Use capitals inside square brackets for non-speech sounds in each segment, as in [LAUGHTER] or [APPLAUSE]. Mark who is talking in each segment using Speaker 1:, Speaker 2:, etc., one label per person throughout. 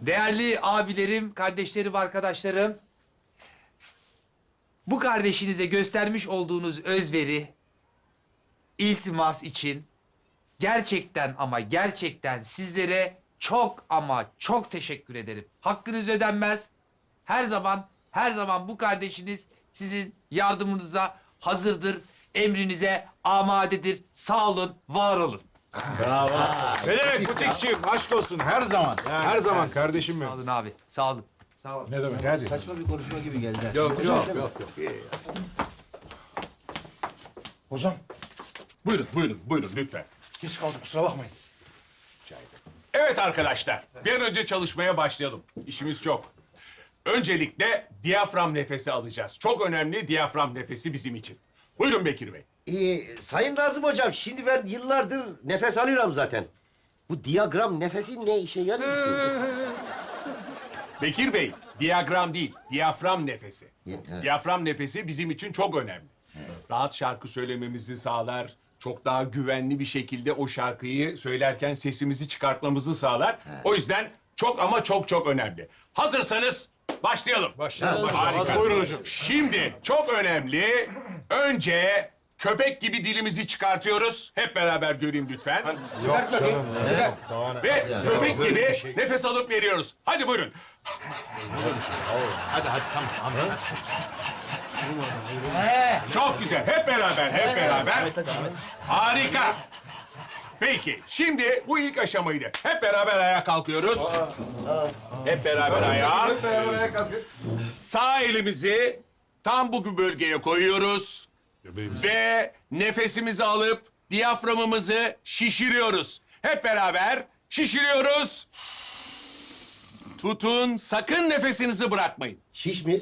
Speaker 1: Değerli abilerim, kardeşlerim, arkadaşlarım. Bu kardeşinize göstermiş olduğunuz özveri, iltimas için gerçekten ama gerçekten sizlere çok ama çok teşekkür ederim. Hakkınız ödenmez. Her zaman, her zaman bu kardeşiniz sizin yardımınıza hazırdır, emrinize amadedir. Sağ olun, var olun.
Speaker 2: Ne demek butikçiyim? Aşk olsun her zaman. Her zaman kardeşim
Speaker 1: Sağ
Speaker 2: benim.
Speaker 1: olun abi, sağ olun.
Speaker 2: Ne demek hadi.
Speaker 3: Saçma bir konuşma gibi geldi.
Speaker 2: Yok yok yok.
Speaker 3: Hocam
Speaker 4: Buyurun, buyurun, buyurun lütfen.
Speaker 3: geç kaldık kusura bakmayın.
Speaker 4: Evet arkadaşlar, bir an önce çalışmaya başlayalım. İşimiz çok. Öncelikle diyafram nefesi alacağız. Çok önemli diyafram nefesi bizim için. Buyurun Bekir Bey.
Speaker 5: Ee, Sayın Nazım Hocam, şimdi ben yıllardır nefes alıyorum zaten. Bu diyagram nefesi ne işe yarıyor? [LAUGHS]
Speaker 4: Bekir Bey, diyagram değil, diyafram nefesi.
Speaker 5: Ha.
Speaker 4: Diyafram nefesi bizim için çok önemli. Rahat şarkı söylememizi sağlar. Çok daha güvenli bir şekilde o şarkıyı söylerken sesimizi çıkartmamızı sağlar. O yüzden çok ama çok çok önemli. Hazırsanız başlayalım.
Speaker 2: Başlayalım.
Speaker 4: Harika.
Speaker 2: Buyurun hocam.
Speaker 4: Şimdi çok önemli. Önce köpek gibi dilimizi çıkartıyoruz. Hep beraber göreyim lütfen.
Speaker 2: Yok canım. Yok, daha ne?
Speaker 4: Ve köpek gibi nefes alıp veriyoruz. Hadi buyurun. Çok güzel. Hep beraber, hep beraber. Harika. Peki, şimdi bu ilk aşamaydı. Hep beraber ayağa kalkıyoruz. Hep beraber ayağa. Sağ elimizi tam bu bölgeye koyuyoruz. Ve nefesimizi alıp diyaframımızı şişiriyoruz. Hep beraber şişiriyoruz. Tutun, sakın nefesinizi bırakmayın.
Speaker 5: Şiş mi?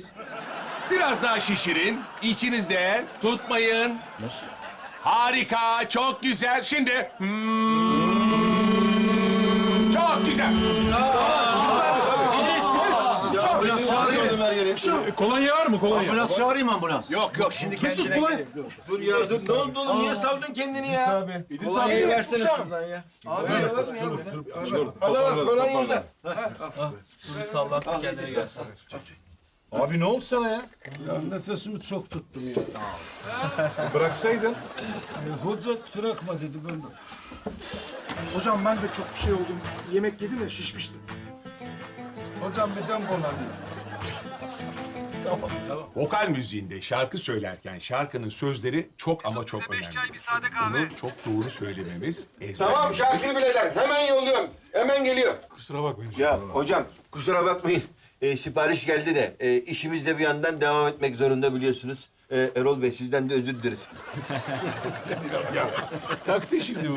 Speaker 4: Biraz daha şişirin. İçinizde tutmayın. Harika, çok güzel. Şimdi... hmm,
Speaker 2: Kolonya var mı kolonya?
Speaker 3: Ambulans çağırayım ambulans. Yok yok şimdi kendine gel. Dur ya dur. Ne oldu oğlum? Niye saldın kendini ya?
Speaker 2: Abi.
Speaker 3: Kolonyayı versene şuradan ya. Abi ver mi ya? Alamaz kolonyayı uzat.
Speaker 6: Sallansın kendine gelsin.
Speaker 2: Abi ne oldu sana ya?
Speaker 6: Ya nefesimi çok tuttum ya.
Speaker 2: Bıraksaydın.
Speaker 6: E, hoca bırakma dedi ben de.
Speaker 7: Hocam ben de çok şey oldum. Yemek yedim de şişmiştim.
Speaker 6: Hocam midem bulandı.
Speaker 4: Vokal müziğinde şarkı söylerken şarkının sözleri çok ama çok önemli. Bunu çok doğru söylememiz,
Speaker 3: Tamam
Speaker 4: ezberlememiz.
Speaker 3: şarkını bileder. Hemen yolluyorum. Hemen geliyor.
Speaker 2: Kusura bakmayın.
Speaker 3: Ya hocam kusura bakmayın. Ee, sipariş geldi de e, işimiz de bir yandan devam etmek zorunda biliyorsunuz. Ee, Erol Bey sizden de özür dileriz. [LAUGHS]
Speaker 2: Taktı şimdi bu.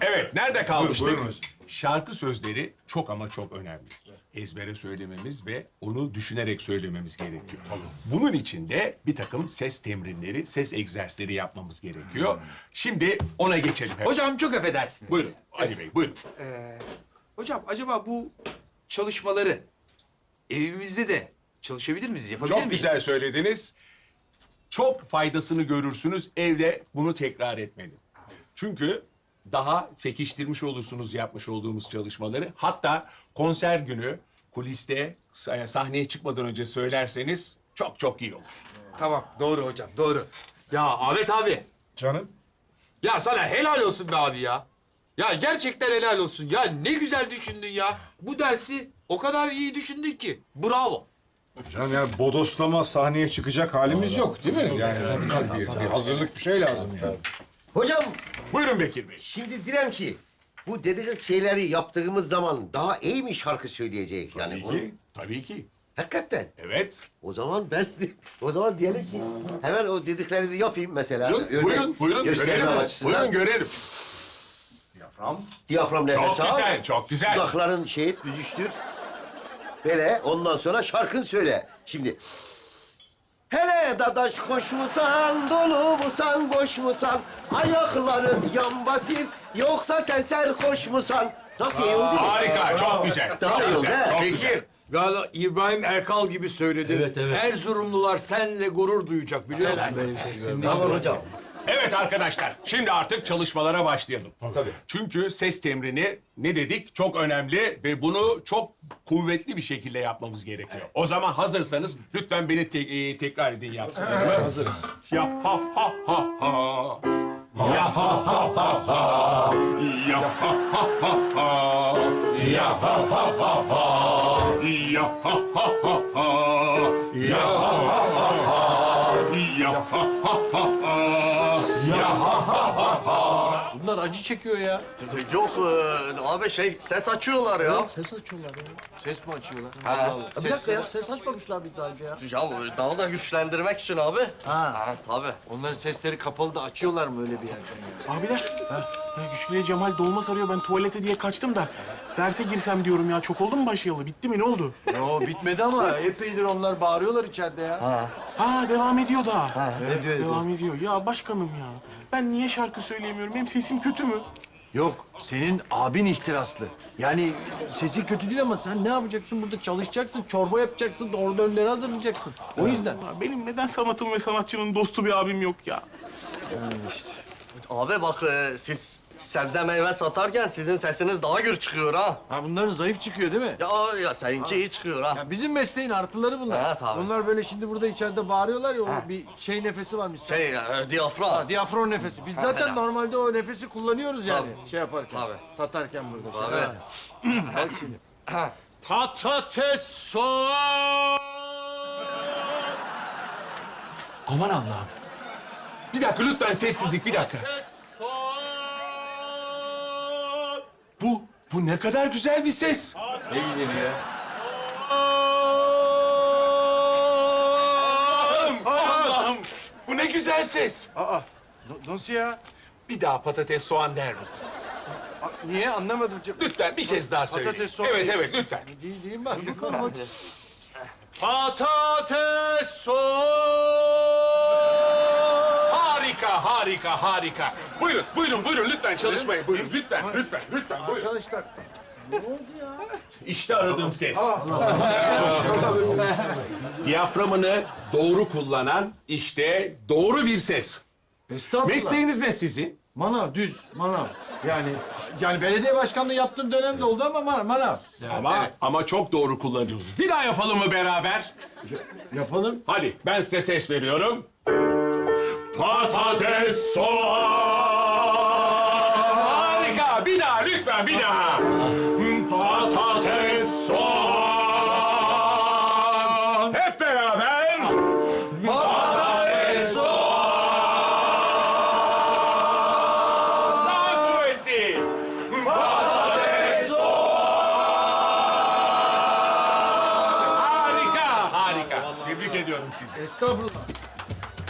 Speaker 4: Evet, nerede kalmıştık?
Speaker 2: Buyurun, buyurun.
Speaker 4: Şarkı sözleri çok ama çok önemli. Ezbere söylememiz ve onu düşünerek söylememiz gerekiyor. Bunun için de bir takım ses temrinleri, ses egzersizleri yapmamız gerekiyor. Şimdi ona geçelim. Hep.
Speaker 1: Hocam çok affedersiniz.
Speaker 4: Buyurun Ali Bey, buyurun.
Speaker 1: Hocam acaba bu çalışmaları evimizde de çalışabilir miyiz? Yapabilir
Speaker 4: Çok
Speaker 1: miyiz?
Speaker 4: güzel söylediniz. Çok faydasını görürsünüz. Evde bunu tekrar etmeli. Çünkü daha pekiştirmiş olursunuz yapmış olduğumuz çalışmaları. Hatta konser günü kuliste e, sahneye çıkmadan önce söylerseniz çok çok iyi olur.
Speaker 1: Tamam, doğru hocam, doğru. Ya Ahmet abi,
Speaker 2: Canım.
Speaker 1: ya sana helal olsun be abi ya. Ya gerçekten helal olsun. Ya ne güzel düşündün ya. Bu dersi o kadar iyi düşündün ki. Bravo.
Speaker 2: Canım yani bodoslama sahneye çıkacak halimiz yok değil mi? Yani bir, bir hazırlık bir şey lazım yani.
Speaker 5: Hocam,
Speaker 4: Buyurun Bekir Bey.
Speaker 5: şimdi direm ki bu dediğiniz şeyleri yaptığımız zaman daha iyi mi şarkı söyleyeceğiz? Yani
Speaker 4: Tabii ki, tabii ki.
Speaker 5: Hakikaten.
Speaker 4: Evet.
Speaker 5: O zaman ben, o zaman diyelim ki hemen o dediklerinizi yapayım mesela.
Speaker 4: Buyurun,
Speaker 5: Örnek
Speaker 4: buyurun, buyurun
Speaker 5: göstermem
Speaker 4: görelim.
Speaker 5: açısından.
Speaker 4: Buyurun görelim.
Speaker 5: Diyafram nefes
Speaker 4: Çok
Speaker 5: al.
Speaker 4: güzel, çok güzel.
Speaker 5: Dudakların şey büzüştür. Böyle ondan sonra şarkın söyle. Şimdi. Hele dadaş koş musan, dolu musan, boş musan? Ayakların yan basir, yoksa sen serhoş musan? Nasıl iyi oldu mu?
Speaker 4: Harika, çok güzel.
Speaker 5: Daha
Speaker 4: çok
Speaker 5: iyi oldu
Speaker 4: çok
Speaker 5: Peki.
Speaker 6: Galiba İbrahim Erkal gibi söyledin.
Speaker 8: Evet, evet.
Speaker 6: Erzurumlular seninle gurur duyacak biliyor musun?
Speaker 5: Sağ ol hocam.
Speaker 4: Evet arkadaşlar, şimdi artık çalışmalara başlayalım. Tabii. Çünkü ses temrini ne dedik çok önemli ve bunu çok kuvvetli bir şekilde yapmamız gerekiyor. O zaman hazırsanız lütfen beni te- e, tekrar edin yaptıklarımı. Hazırım. Ya ha ha ha ha. Ya ha ha ha ha. Ya ha ha ha ha. Ya ha ha ha ha. Ya ha ha ha ha. Ya ha ha ha ha. Ya ha ha ha
Speaker 8: Bunlar acı çekiyor ya.
Speaker 9: Yok e, abi şey ses açıyorlar ya.
Speaker 8: Ses açıyorlar ya. Ses mi açıyorlar?
Speaker 9: Ha.
Speaker 8: Bir dakika ya ses açmamışlar bir daha önce ya.
Speaker 9: Ya e, daha da güçlendirmek için abi. Ha. tabii.
Speaker 8: Onların sesleri kapalı da açıyorlar mı öyle bir yerden ya?
Speaker 10: Abiler, ya Güçlü'ye Cemal dolma sarıyor. Ben tuvalete diye kaçtım da. Derse girsem diyorum ya. Çok oldu mu başlayalı? Bitti mi? Ne oldu?
Speaker 8: Yo bitmedi ama epeydir onlar bağırıyorlar içeride ya.
Speaker 10: Ha devam ediyor daha.
Speaker 8: Ne diyor?
Speaker 10: Devam ediyor. Ya başkanım ya. Ben niye şarkı söyleyemiyorum? Benim sesim kötü mü?
Speaker 8: Yok senin abin ihtiraslı. Yani sesi kötü değil ama sen ne yapacaksın burada çalışacaksın, çorba yapacaksın, orada önleri hazırlayacaksın. O yüzden.
Speaker 10: Ya benim neden sanatın ve sanatçının dostu bir abim yok ya?
Speaker 9: Abi bak e, siz sebze meyve satarken sizin sesiniz daha gür çıkıyor ha.
Speaker 8: Ha bunların zayıf çıkıyor değil mi?
Speaker 9: Ya ya seninki iyi çıkıyor ha.
Speaker 8: Ya bizim mesleğin artıları bunlar.
Speaker 9: Ha, tabii.
Speaker 8: Bunlar böyle şimdi burada içeride bağırıyorlar ya o bir şey nefesi varmış.
Speaker 9: Şey e, diyafram.
Speaker 8: Ha, diyafram nefesi. Biz zaten normalde o nefesi kullanıyoruz yani.
Speaker 9: Tabii.
Speaker 8: Şey yaparken.
Speaker 9: Tabii.
Speaker 8: Satarken burada.
Speaker 9: Abi.
Speaker 8: Bak şimdi.
Speaker 6: Patates soğan.
Speaker 4: Aman Allah'ım. Bir dakika lütfen sessizlik bir dakika. Bu, bu ne kadar güzel bir ses.
Speaker 8: Ne gidiyor ya?
Speaker 4: Allah'ım, Allah'ım. Bu ne güzel ses.
Speaker 7: Aa, nasıl ya?
Speaker 4: Bir daha patates soğan der misiniz?
Speaker 7: Niye anlamadım.
Speaker 4: Lütfen bir kez daha söyleyin.
Speaker 7: Patates soğan
Speaker 4: Evet evet lütfen. [LAUGHS]
Speaker 8: Değil, değil hadi.
Speaker 6: Patates soğan.
Speaker 4: Harika, harika. Buyurun, buyurun, buyurun. Lütfen çalışmayın. Buyurun, lütfen, lütfen, lütfen. Buyurun.
Speaker 8: Arkadaşlar
Speaker 4: İşte aradığım ses. [LAUGHS] Diyaframını doğru kullanan işte doğru bir ses.
Speaker 8: estağfurullah.
Speaker 4: Mesleğiniz ne sizin?
Speaker 8: Manav düz manav. Yani yani belediye başkanlığı yaptığım dönemde oldu ama manav. manav.
Speaker 4: Ama ama çok doğru kullanıyorsunuz. Bir daha yapalım mı beraber?
Speaker 8: Yapalım.
Speaker 4: Hadi ben size ses veriyorum. Patates soğan. Harika. Bir daha lütfen bir daha. Patates soğan. Hep beraber. Patates soğan. Daha kuvvetli. Patates Harika, harika. Tebrik ediyorum sizi.
Speaker 8: Estağfurullah.